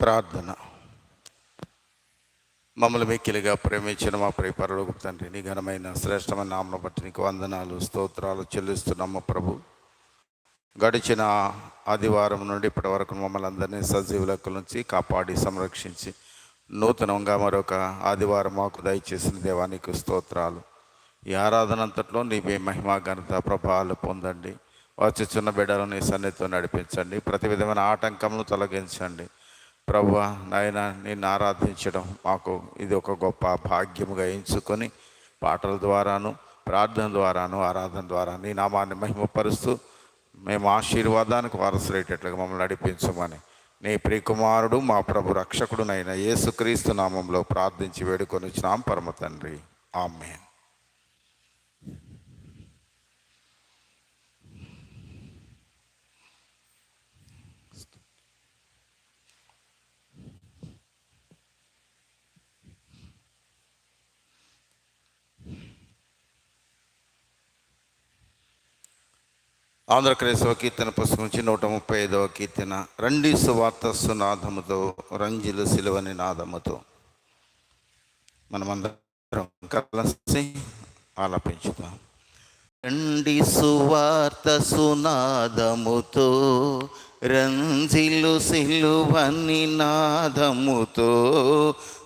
ప్రార్థన. మమ్మల్ని మిక్కిలిగా ప్రేమించిన మా ప్రియపరులకు తండ్రి నీ ఘనమైన శ్రేష్టమైన నామను బట్టి నీకు వందనాలు స్తోత్రాలు చెల్లిస్తున్నాము ప్రభు. గడిచిన ఆదివారం నుండి ఇప్పటి వరకు మమ్మల్ని అందరినీ సజీవులకు నుంచి కాపాడి సంరక్షించి నూతనంగా మరొక ఆదివారం మాకు దయచేసిన దేవానికి స్తోత్రాలు. ఈ ఆరాధన అంతట్లో నీవే మహిమా ఘనత ప్రభావాలు పొందండి. వచ్చి చిన్న బిడ్డలను నీ సన్నిధితో నడిపించండి. ప్రతి విధమైన ఆటంకమును తొలగించండి. ప్రభు నాయన నిన్ను ఆరాధించడం మాకు ఇది ఒక గొప్ప భాగ్యముగా ఎంచుకొని పాటల ద్వారాను ప్రార్థన ద్వారాను ఆరాధన ద్వారా నీ నామాన్ని మహిమపరుస్తూ మేము ఆశీర్వాదానికి వారసులేటట్లుగా మమ్మల్ని నడిపించమని నీ ప్రియకుమారుడు మా ప్రభు రక్షకుడునైన యేసుక్రీస్తు నామంలో ప్రార్థించి వేడుకొని వచ్చినాం పరమ తండ్రి. ఆమెన్. ఆంధ్ర కీర్తన పుస్తకం నుంచి నూట ముప్పై ఐదవ కీర్తన. రండి సువార్త సునాదముతో రంజిలు సిలువని నాదముతో. మనమందరం కలిసి ఆలపించుతాం రండి సువార్త సునాదముతో రంజిలు సిలువని నాదముతో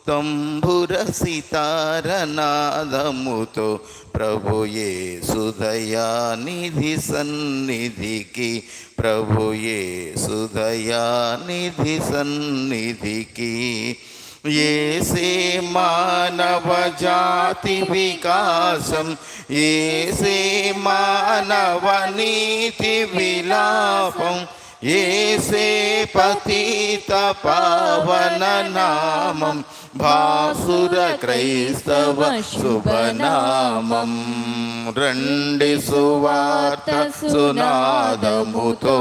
తంబుర సితార నాదముతో ప్రభుయే సుదయానిధి సన్నిధికి ప్రభుయే సుదయానిధి సన్నిధికి. ఏసే మానవ జాతి వికాసం ఏసే మానవ నీతి విలాపం ఏసే పతిత పవన నామం భాసుర క్రైస్తవ శుభనామం. రండి సువార్త సునాదముతో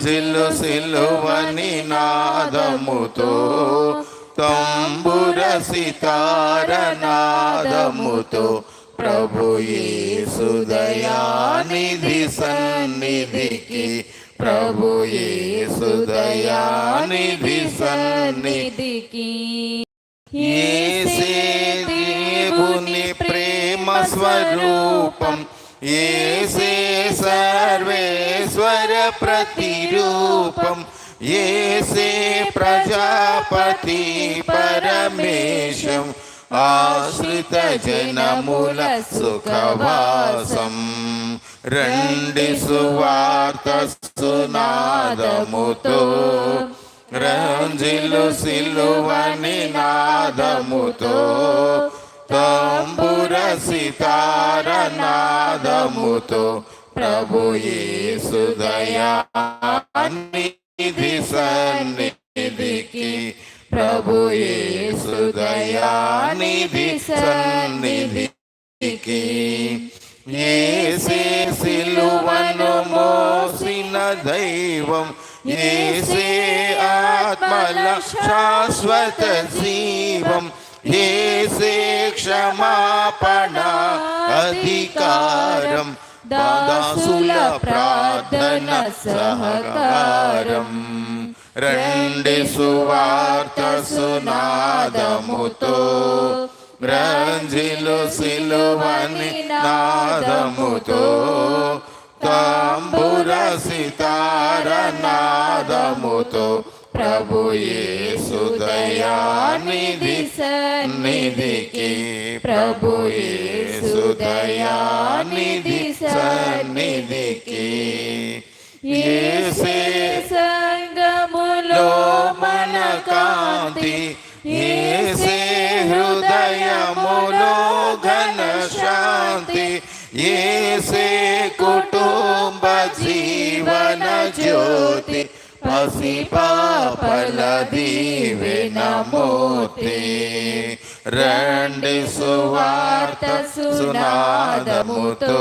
సిల్లు సిల్లువని నాదముతో తంబుర సితారనాదముతో ప్రభు సుదయానిధి సన్నిధికి ప్రభు సుదయానిధి సన్నిధి ఏసే దేవుని ప్రేమ స్వరూపం ఏసే సర్వేశ్వర ప్రతిరూపం. ఏసే ప్రజాపతి పరమేశం. ఆశ్రిత జనముల సుఖవాసం. రండి సువార్త సునాదముతో. రంజిలు సిలువని నాదముతో తంబుర సితారనాదముతో ప్రభు సుదయానిధి సన్నిధికి ప్రభు సుదయానిధి సన్నిధికి ఏసే సిలువను మోసిన దైవం ఏసే ఆత్మల శాశ్వత జీవం ఏసే క్షమాపణ అధికారం దాసుల ప్రార్థన సహకారం. రండి సువార్త సునాదముతో రంజిలు సిలువని నాదముతో తాంబుర సితార నాదముతో ప్రభు సుదయానిధి సన్నిధికి ప్రభు సుదయానిధి సన్నిధికి ఏసే సంగములో మన కాంతి ఏసే హృదయములో ఘన శాంతి ఏసే కుటుంబ జీవన జ్యోతి. పసి పాపల దీవెన రండి సువార్త సునాదముతో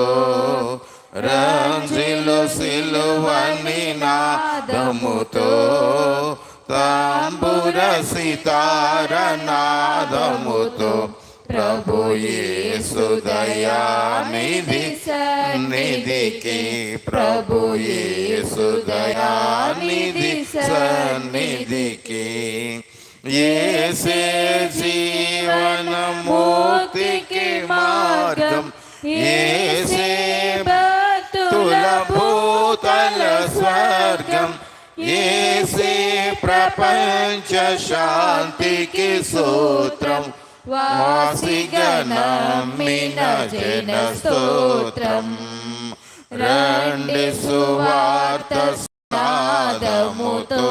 రంజిలు సిలువని నాదముతో తాంబుర సితార నాదముతో ప్రభు సుదయానిధి సన్నిధికి ప్రభు సుదయానిధి సన్నిధికి ఏసే జీవన ముక్తికి మార్గం ఏసే భక్తుల భూతల స్వర్గం ఏసే ప్రపంచ శాంతికి సూత్రం వాసిగణమిన జన స్తోత్రం రండి సువార్త నాదముతో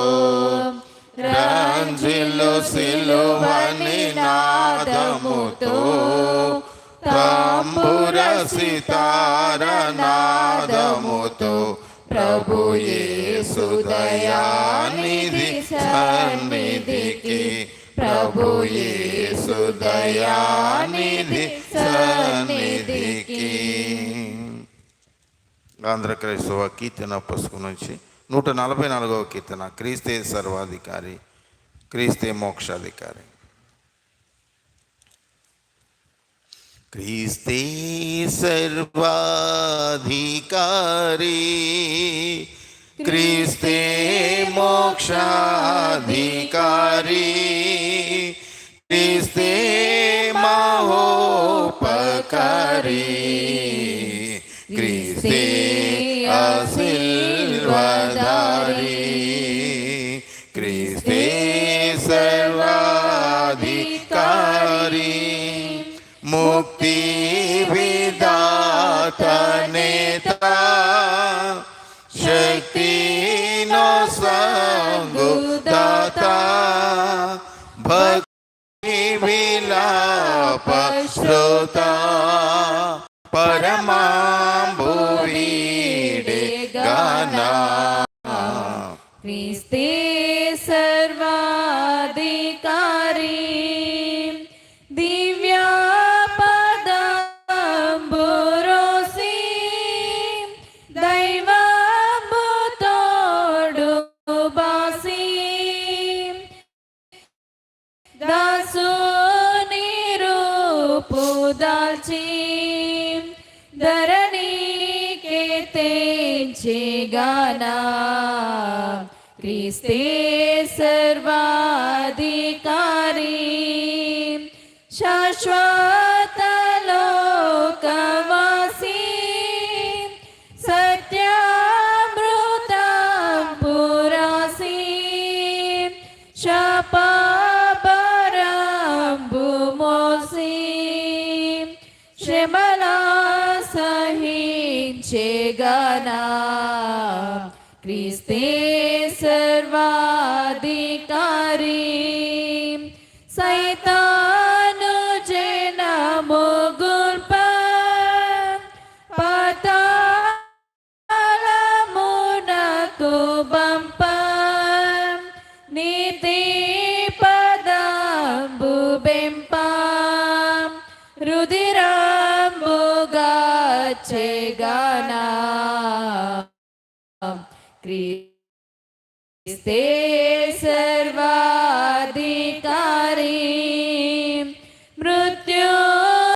రంజిలు సిలువని నాదముతో తాంబుర సితార నాదముతో ప్రభు యేసు దయానిధి సన్నిధికి ప్రభు సుదయానిధి సన్నిధికి. ఆంధ్ర క్రైస్తవ కీర్తన పుస్తకం నుంచి నూట నలభై నాలుగవ కీర్తన క్రీస్తే సర్వాధికారి క్రీస్తే మోక్షాధికారి. క్రీస్తే సర్వాధికారి క్రీస్తే మోక్షాధికారి క్రీస్తే మహోపకారి दाता भक्ति विलाप श्रोता परमाम्बुरीडे गाना धरणी के ते गाना क्रिस्ते सर्वाधिकारी। शाश्वलोकवासि पुरासी। पुरासिपा చేగనా క్రీస్తే సర్వాధికారి. సైతాను జన గుల్ప పాతాళమునకు బంప నీతి పదంబు బెంప. రుదిరంబుగా చెగనా క్రీస్తే